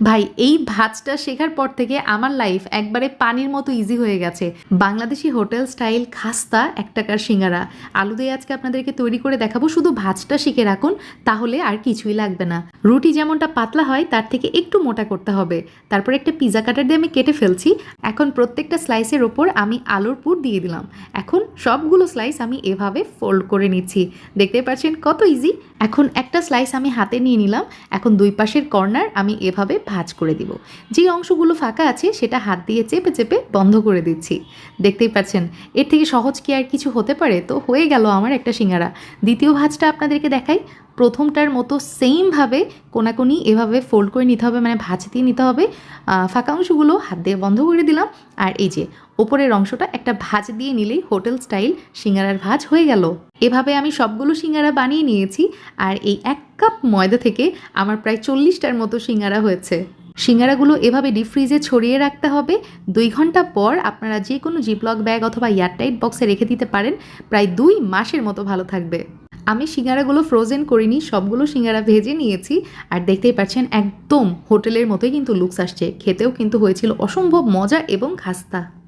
ভাই, এই ভাজটা শেখার পর থেকে আমার লাইফ একবারে পানির মতো ইজি হয়ে গেছে। বাংলাদেশি হোটেল স্টাইল খাস্তা, এক টাকার সিঙ্গারা। আলু দিয়ে আজকে আপনাদেরকে তৈরি করে দেখাবো। শুধু ভাজটা শিখে রাখুন, তাহলে আর কিছুই লাগবে না। রুটি যেমনটা পাতলা হয়, তার থেকে একটু মোটা করতে হবে। তারপর একটা পিজা কাটার দিয়ে আমি কেটে ফেলছি। এখন প্রত্যেকটা স্লাইসের ওপর আমি আলুর পুর দিয়ে দিলাম। এখন সবগুলো স্লাইস আমি এভাবে ফোল্ড করে নিচ্ছি। দেখতে পাচ্ছেন কত ইজি এখন একটা স্লাইস আমি হাতে নিয়ে নিলাম। এখন দুই পাশের কর্নার আমি এভাবে ভাঁজ করে দিব। যে অংশগুলো ফাঁকা আছে সেটা হাত দিয়ে চেপে চেপে বন্ধ করে দিচ্ছি। দেখতেই পাচ্ছেন, এর থেকে সহজ কি আর কিছু হতে পারে? তো হয়ে গেল আমার একটা সিঙ্গারা। দ্বিতীয় ভাঁজটা আপনাদেরকে দেখাই। প্রথমটার মতো সেমভাবে কোনাকুনি এভাবে ফোল্ড করে নিতে হবে মানে ভাঁজ দিয়ে নিতে হবে। ফাঁকা অংশগুলো হাত দিয়ে বন্ধ করে দিলাম। আর এই যে, ওপরের অংশটা একটা ভাঁজ দিয়ে নিলেই হোটেল স্টাইল সিঙ্গারার ভাঁজ হয়ে গেল। এভাবে আমি সবগুলো সিঙ্গারা বানিয়ে নিয়েছি। আর এই এক কাপ ময়দা থেকে আমার প্রায় চল্লিশটার মতো সিঙ্গারা হয়েছে। সিঙ্গারাগুলো এভাবে ডিপ ফ্রিজে ছড়িয়ে রাখতে হবে। দুই ঘণ্টা পর আপনারা যে কোনো জিপলক ব্যাগ অথবা এয়ারটাইট বক্সে রেখে দিতে পারেন। প্রায় দুই মাসের মতো ভালো থাকবে। আমি সিঙ্গারাগুলো ফ্রোজেন করিনি, সবগুলো সিঙ্গারা ভেজে নিয়েছি আর দেখতেই পাচ্ছেন একদম হোটেলের মতোই কিন্তু লুকস আসছে। খেতেও কিন্তু হয়েছিল অসম্ভব মজা এবং খাস্তা।